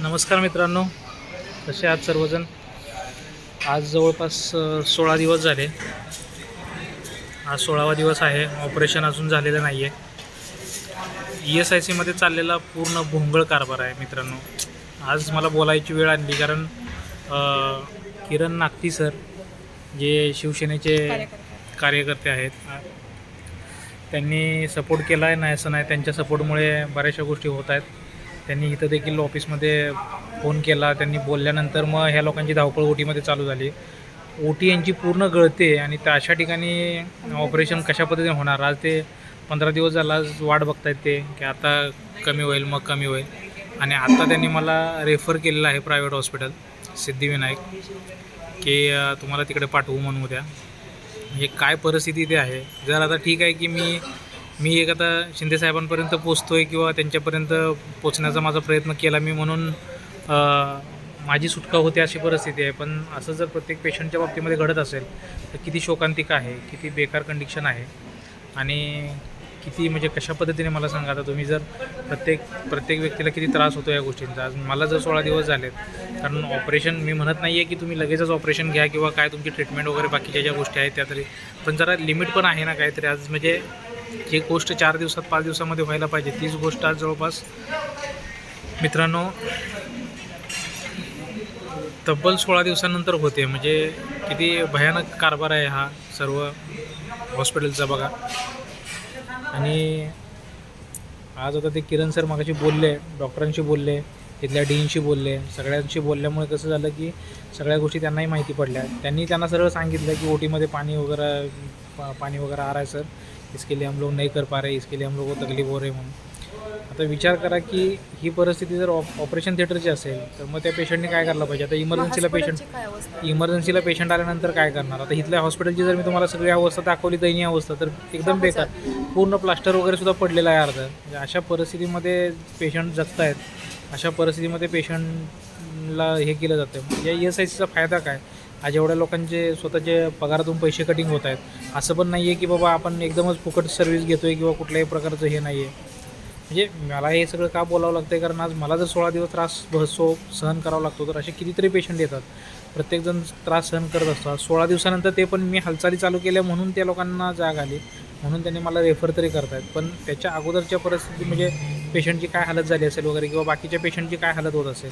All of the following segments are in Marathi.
नमस्कार मित्रांनो कसे आहात सर्वजण? आज जवळपास सोळा दिवस झाले. आज सोळावा दिवस आहे ऑपरेशन अजून झालेलं नाही आहे ई एस आय सीमध्ये चाललेला पूर्ण भोंगळ कारभार आहे मित्रांनो. आज मला बोलायची वेळ आणली कारण किरण नागती सर जे शिवसेनेचे कार्यकर्ते आहेत त्यांनी सपोर्ट केला आहे नाही असं नाही त्यांच्या सपोर्टमुळे बऱ्याचशा गोष्टी होत आहेत. त्यांनी इथं देखील ऑफिसमध्ये फोन केला. त्यांनी बोलल्यानंतर मग ह्या लोकांची धावपळ ओटीमध्ये चालू झाली. ओटी यांची पूर्ण गळते आणि त्या अशा ठिकाणी ऑपरेशन कशा पद्धतीने होणार? आज ते पंधरा दिवस झाला आज वाट बघतायत ते की आता कमी होईल मग कमी होईल. आणि आता त्यांनी मला रेफर केलेलं आहे प्रायव्हेट हॉस्पिटल सिद्धिविनायक की तुम्हाला तिकडे पाठवू म्हणून उद्या. म्हणजे काय परिस्थिती ते आहे? जर आता ठीक आहे की मी मी एक आता शिंदेसाहेबांपर्यंत पोचतो आहे किंवा त्यांच्यापर्यंत पोचण्याचा माझा प्रयत्न केला मी म्हणून माझी सुटका होते अशी परिस्थिती आहे. पण असं जर प्रत्येक पेशंटच्या बाबतीमध्ये घडत असेल तर किती शोकांतिक आहे किती बेकार कंडिशन आहे आणि किती म्हणजे कशा पद्धतीने मला सांगा आता तुम्ही जर प्रत्येक प्रत्येक व्यक्तीला किती त्रास होतो या गोष्टींचा. आज मला जर सोळा दिवस झालेत कारण ऑपरेशन मी म्हणत नाही आहे की तुम्ही लगेचच ऑपरेशन घ्या किंवा काय तुमची ट्रीटमेंट वगैरे बाकीच्या ज्या गोष्टी आहेत त्या तरी. पण जरा लिमिट पण आहे ना काहीतरी. आज म्हणजे जी गोष्ट चार दिवसात पाच दिवसामध्ये व्हायला पाहिजे. तीच गोष्ट आज जवळपास मित्रांनो तब्बल सोळा दिवसानंतर होते. म्हणजे किती भयानक कारभार आहे हा सर्व हॉस्पिटलचा बघा. आणि आज आता ते किरण सर मागाशी बोलले डॉक्टरांशी बोलले तिथल्या डीनशी बोलले सगळ्यांशी बोलल्यामुळे कसं झालं की सगळ्या गोष्टी त्यांनाही माहिती पडल्या. त्यांनी त्यांना सरळ सांगितलं की ओटीमध्ये पाणी वगैरे पा- पाणी वगैरे आ रहा सर इसके लिए हम लोग नहीं कर पा रहे इसके लिए हम लोग को तकलीफ हो रही म्हणून. आता विचार करा की ही परिस्थिती जर ऑप ऑपरेशन थिएटरची असेल तर मग त्या पेशंटने काय करायला पाहिजे? आता इमर्जन्सीला पेशंट इमर्जन्सीला पेशंट आल्यानंतर काय करणार? आता इथल्या हॉस्पिटलची जर मी तुम्हाला सगळी अवस्था दाखवली दयनीय अवस्था तर एकदम बेकार. पूर्ण प्लास्टर वगैरे सुद्धा पडलेला आहे अर्ध. म्हणजे अशा परिस्थितीमध्ये पेशंट जगत आहेत अशा परिस्थितीमध्ये पेशंटला हे केलं जातं. या ई एस आय सीचा फायदा काय? आज एवढ्या लोकांचे स्वतःचे पगारातून पैसे कटिंग होत आहेत. असं पण नाही आहे की बाबा आपण एकदमच फुकट सर्व्हिस घेतो आहे किंवा कुठल्याही प्रकारचं हे नाही आहे म्हणजे मला हे सगळं का बोलावं लागतं आहे कारण आज मला जर सोळा दिवस त्रास बसो सहन करावा लागतो तर असे कितीतरी पेशंट येतात. प्रत्येकजण त्रास सहन करत असतात. सोळा दिवसानंतर ते पण मी हालचाली चालू केल्या म्हणून त्या लोकांना जाग आली. म्हणून त्यांनी मला रेफर तरी करतायत. पण त्याच्या अगोदरच्या परिस्थिती म्हणजे पेशंटची काय हालत झाली असेल वगैरे किंवा बाकीच्या पेशंटची काय हालत होत असेल?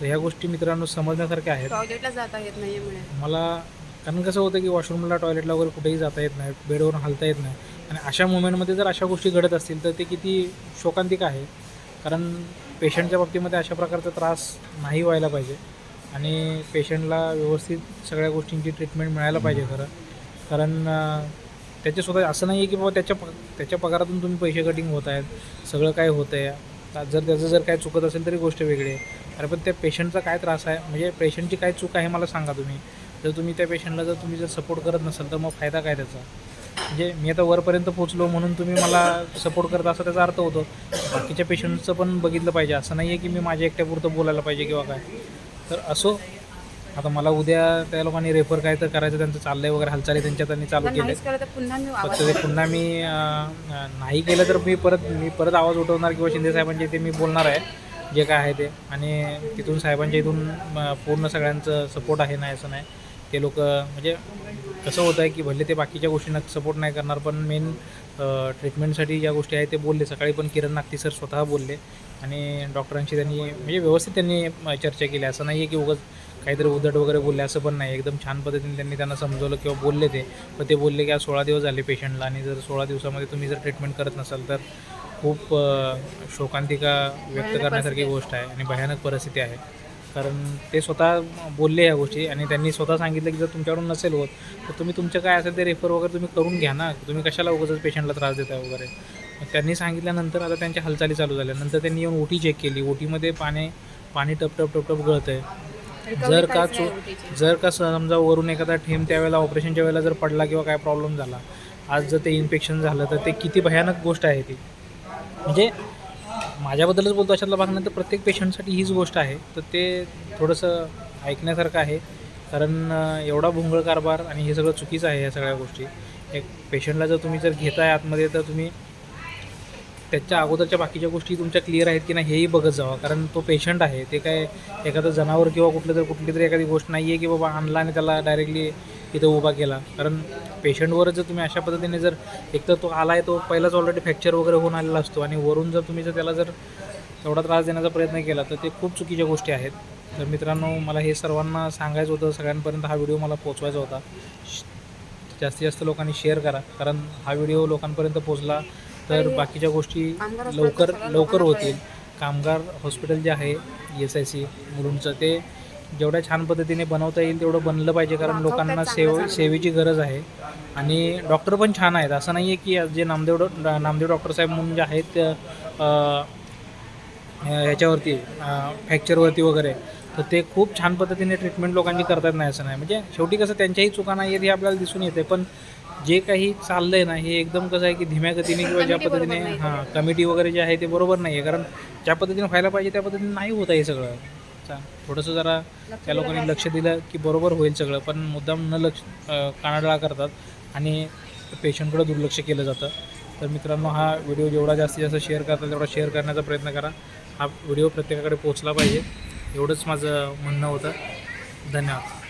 तर ह्या गोष्टी मित्रांनो समजण्यासारख्या आहेत. टॉयलेटला जाता येत नाही मला कारण कसं होतं की वॉशरूमला टॉयलेटला वगैरे कुठेही जाता येत नाही बेडवरून हलता येत नाही. आणि अशा मुमेंटमध्ये जर अशा गोष्टी घडत असतील तर ते किती शोकांतिक आहे. कारण पेशंटच्या बाबतीमध्ये अशा प्रकारचा त्रास नाही व्हायला पाहिजे. आणि पेशंटला व्यवस्थित सगळ्या गोष्टींची ट्रीटमेंट मिळायला पाहिजे खरं. कारण अं, त्याचे स्वतः असं नाही आहे की बाबा त्याच्या प त्याच्या पगारातून तुम्ही पैसे कटिंग होत आहेत सगळं काय होतं आहे जर त्याचं जर काय चुकत असेल तरी गोष्ट वेगळी आहे. अरे पण त्या पेशंटचा काय त्रास आहे? म्हणजे पेशंटची काय चूक आहे मला सांगा तुम्ही. जर तुम्ही त्या पेशंटला जर तुम्ही जर सपोर्ट करत नसाल तर मग फायदा काय त्याचा? म्हणजे मी आता वरपर्यंत पोचलो म्हणून तुम्ही मला सपोर्ट करता असा त्याचा अर्थ होतो. बाकीच्या पेशंटचं पण बघितलं पाहिजे. असं नाही आहे की मी माझ्या एकट्यापुरतं बोलायला पाहिजे किंवा काय. तर असो आता मला उद्या त्या लोकांनी रेफर काय तर करायचं त्यांचं चाललंय वगैरे हालचाली त्यांच्या त्यांनी चालू केले फक्त ते पुन्हा मी नाही केलं तर मी परत मी परत आवाज उठवणार किंवा शिंदे साहेबांच्या इथे मी बोलणार आहे जे काय आहे ते. आणि तिथून साहेबांच्या इथून पूर्ण सगळ्यांचं सपोर्ट आहे नाही असं नाही. ते लोक म्हणजे कसं होतं आहे की भले ते बाकीच्या गोष्टींना सपोर्ट नाही करणार पण मेन ट्रीटमेंटसाठी ज्या गोष्टी आहेत ते बोलले. सकाळी पण किरण नागती सर स्वतः बोलले. आणि डॉक्टरांशी त्यांनी म्हणजे व्यवस्थित त्यांनी चर्चा केली. असं नाही आहे की उगाच काहीतरी उद्धट वगैरे बोलले असं पण नाही. एकदम छान पद्धतीने त्यांनी त्यांना समजवलं किंवा बोलले ते. पण ते बोलले की आज सोळा दिवस झाले पेशंटला आणि जर सोळा दिवसामध्ये तुम्ही जर ट्रीटमेंट करत नसाल तर खूप शोकांतिका व्यक्त करण्यासारखी गोष्ट आहे आणि भयानक परिस्थिती आहे. कारण ते स्वतः बोलले ह्या गोष्टी आणि त्यांनी स्वतः सांगितलं की जर तुमच्याकडून नसेल होत तर तुम्ही तुमचं काय असेल ते रेफर वगैरे तुम्ही करून घ्या ना. तुम्ही कशाला उगाच पेशंटला त्रास देताय वगैरे. त्यांनी सांगितल्यानंतर आता त्यांच्या हालचाली चालू झाल्या. नंतर त्यांनी येऊन ओटी चेक केली. ओटीमध्ये पाणी पाणी टप टप टप टप गळत आहे जर का चो जर का समजा वरून एखादा ठेम त्यावेळेला ऑपरेशनच्या वेळेला जर पडला किंवा काय प्रॉब्लेम झाला आज जर ते इन्फेक्शन झालं तर ते किती भयानक गोष्ट आहे ती. म्हणजे माझ्याबद्दलच बोलतो अशातला भाग नाही तर प्रत्येक पेशंटसाठी हीच गोष्ट आहे. तर ते थोडंसं ऐकण्यासारखं आहे. कारण एवढा भोंगळ कारभार आणि हे सगळं चुकीचं आहे या सगळ्या गोष्टी. एक पेशंटला जर तुम्ही जर घेताय आतमध्ये तर तुम्ही त्याच्या अगोदरच्या बाकीच्या गोष्टी तुमच्या क्लिअर आहेत की नाही हेही बघत जावा. कारण तो पेशंट आहे ते काय एखादं जनावर किंवा कुठलं तरी कुठली तरी एखादी गोष्ट नाही आहे की बाबा आणला आणि त्याला डायरेक्टली इथं उभा केला. कारण पेशंटवर जर तुम्ही अशा पद्धतीने जर एक तर तो आला आहे तो पहिलाच ऑलरेडी फ्रॅक्चर वगैरे होऊन आलेला असतो आणि वरून जर तुम्ही जर त्याला जर तेवढा त्रास देण्याचा प्रयत्न केला तर ते खूप चुकीच्या गोष्टी आहेत. तर मित्रांनो मला हे सर्वांना सांगायचं होतं सगळ्यांपर्यंत हा व्हिडिओ मला पोचवायचा होता. जास्तीत जास्त लोकांनी शेअर करा कारण हा व्हिडिओ लोकांपर्यंत पोचला. तर बाकीच्या गोष्टी लवकर लवकर होतील. कामगार हॉस्पिटल जे आहे एस आय सी मुलुंडचं ते जेवढ्या छान पद्धतीने बनवता येईल तेवढं बनलं पाहिजे कारण लोकांना सेव. सेवेची गरज आहे. आणि डॉक्टर पण छान आहेत. असं नाही आहे की जे नामदेव डॉ नामदेव डॉक्टर साहेब म्हणून जे आहेत ह्याच्यावरती फ्रॅक्चरवरती वगैरे तर ते खूप छान पद्धतीने ट्रीटमेंट लोकांची करतात नाही असं नाही. म्हणजे शेवटी कसं त्यांच्याही चुका नाही आहेत हे आपल्याला दिसून येते. पण जे काही चाललं आहे ना हे एकदम कसं आहे की धीम्या गतीने किंवा ज्या पद्धतीने हां कमिटी वगैरे जे आहे ते बरोबर नाही आहे कारण ज्या पद्धतीने व्हायला पाहिजे त्या पद्धतीने नाही होत आहे हे सगळं. चा- थोडंसं जरा त्या लोकांनी लक्ष दिलं की बरोबर होईल सगळं पण मुद्दाम न लक्ष कानाडोळा करतात आणि पेशंटकडे दुर्लक्ष केलं जातं. तर मित्रांनो हा व्हिडिओ जेवढा जास्तीत जास्त शेअर करता तेवढा शेअर करण्याचा प्रयत्न करा. हा व्हिडिओ प्रत्येकाकडे पोचला पाहिजे. एवढंच माझं म्हणणं होतं. धन्यवाद.